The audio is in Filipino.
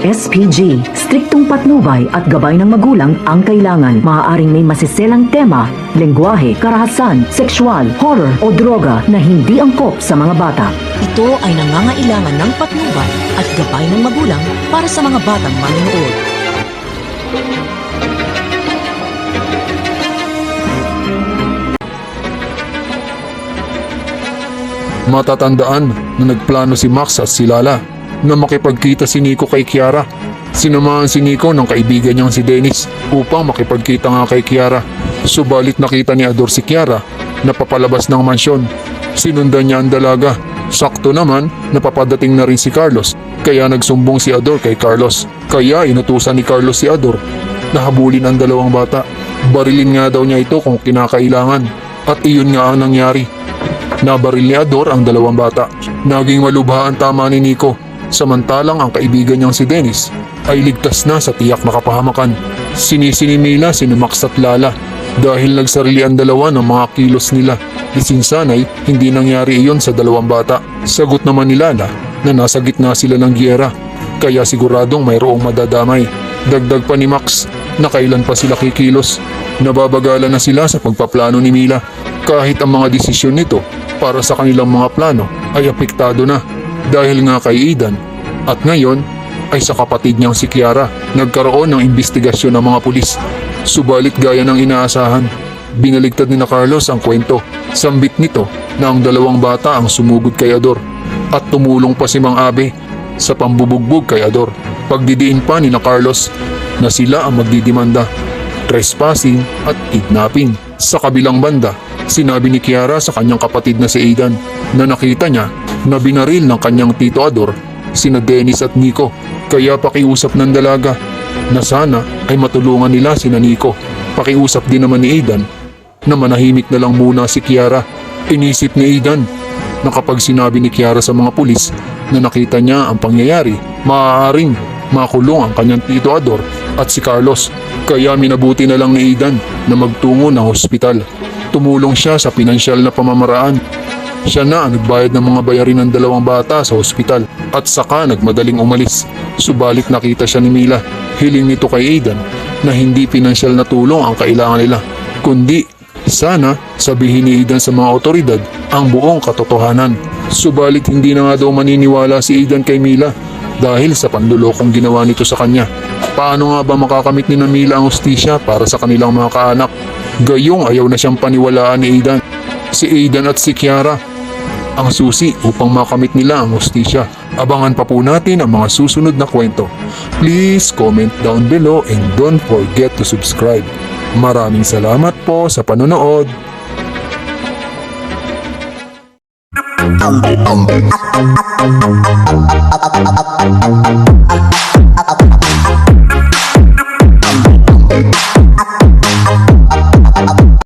SPG. Striktong patnubay at gabay ng magulang ang kailangan. Maaaring may masiselang tema, lengguwahe, karahasan, sexual, horror o droga na hindi angkop sa mga bata. Ito ay nangangailangan ng patnubay at gabay ng magulang para sa mga batang manonood. Matatandaan na nagplano si Max at si Lala na makipagkita si Nico kay Kiara. Sinamahan si Nico ng kaibigan niyang si Dennis upang makipagkita nga kay Kiara. Subalit nakita ni Ador si Kiara na papalabas ng mansyon. Sinundan niya ang dalaga. Sakto naman napapadating na rin si Carlos kaya nagsumbong si Ador kay Carlos. Kaya inutusan ni Carlos si Ador na habulin ang dalawang bata. Barilin nga daw niya ito kung kinakailangan at iyon nga ang nangyari. Nabaril ni Ador ang dalawang bata. Naging malubha ang tama ni Nico. Samantalang ang kaibigan niyang si Dennis ay ligtas na sa tiyak na kapahamakan. Sinisini nila si Max at Lala dahil nagsarili ang dalawa ng mga kilos nila. Isinsanay, hindi nangyari iyon sa dalawang bata. Sagot naman ni Lala na nasa gitna sila ng giyera kaya siguradong mayroong madadamay. Dagdag pa ni Max na kailan pa sila kikilos. Nababagala na sila sa pagpaplano ni Mila kahit ang mga desisyon nito para sa kanilang mga plano ay apektado na dahil nga kay Aidan at ngayon ay sa kapatid niyang si Kiara nagkaroon ng investigasyon ng mga pulis. Subalit gaya ng inaasahan, binaligtad ni na Carlos ang kwento. Sambit nito na ang dalawang bata ang sumugod kay Ador at tumulong pa si Mang Abe sa pambubugbog kay Ador. Pagdidiin pa ni na Carlos na sila ang magdidimanda, trespassing at kidnapping. Sa kabilang banda, sinabi ni Kiara sa kanyang kapatid na si Aidan na nakita niya na binaril ng kanyang tito Ador sina Dennis at Nico kaya pakiusap ng dalaga na sana ay matulungan nila sina Nico. Pakiusap din naman ni Aidan na manahimik na lang muna si Kiara. Inisip ni Aidan na kapag sinabi ni Kiara sa mga pulis na nakita niya ang pangyayari, maaaring makulong ang kanyang tito Ador at si Carlos. Kaya minabuti na lang ni Aidan na magtungo ng hospital. Tumulong siya sa pinansyal na pamamaraan. Siya na ang nagbayad ng mga bayarin ng dalawang bata sa ospital at saka nagmadaling umalis. Subalit nakita siya ni Mila. Hiling nito kay Aidan na hindi pinansyal na tulong ang kailangan nila, kundi sana sabihin ni Aidan sa mga otoridad ang buong katotohanan. Subalit hindi na nga daw maniniwala si Aidan kay Mila dahil sa panlulokong ginawa nito sa kanya. Paano nga ba makakamit ni Mila ang hustisya para sa kanilang mga kaanak? Gayong ayaw na siyang paniwalaan ni Aidan, si Aidan at si Kiara. Ang susi upang makamit nila ang hostisya. Abangan pa po natin ang mga susunod na kwento. Please comment down below and don't forget to subscribe. Maraming salamat po sa panonood. Um, um, um, um, um, um, um, um, um, um, um, um, um, um, um, um,